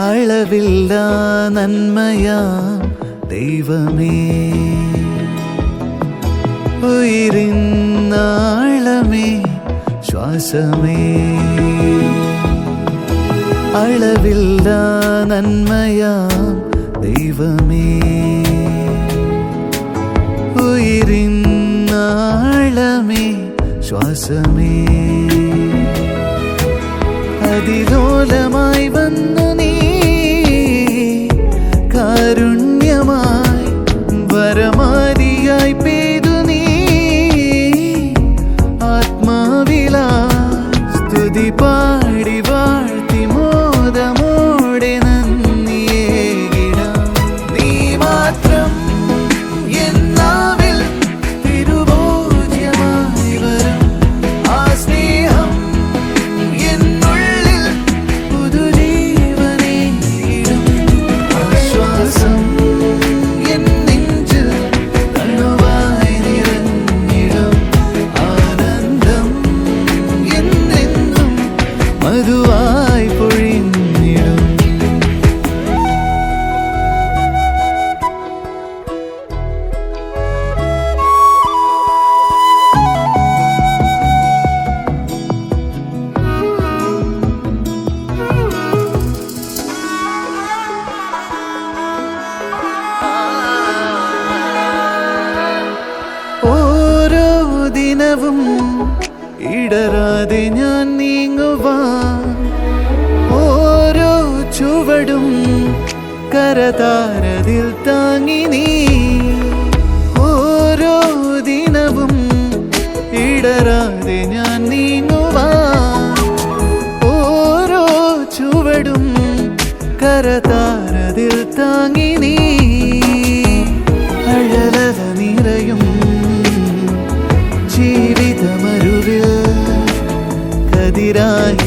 അളവില്ല നന്മയാം ദൈവമേ. ഉയരുന്നാളമേ ശ്വാസമേ. അളവില്ല നന്മയാം ദൈവമേ. ഉയരുന്നാളമേ ശ്വാസമേ. അതിലോലമായി വന്നു സ്തുതി പാടി മധുവായി പൊഴിഞ്ഞിടും. ഓരോ ദിനവും ഇടരാതെ ഞാൻ ചുവടും കരതാരതിൽ താങ്ങി നീ. ഓരോ ദിനവും ഇടരാതെ ഞാൻ നീങ്ങുവാ ഓരോ ചുവടും കരതാരതിൽ താങ്ങി നീ. അഴലത നിറയും ജീവിതമരുവിൽ. കതിരായി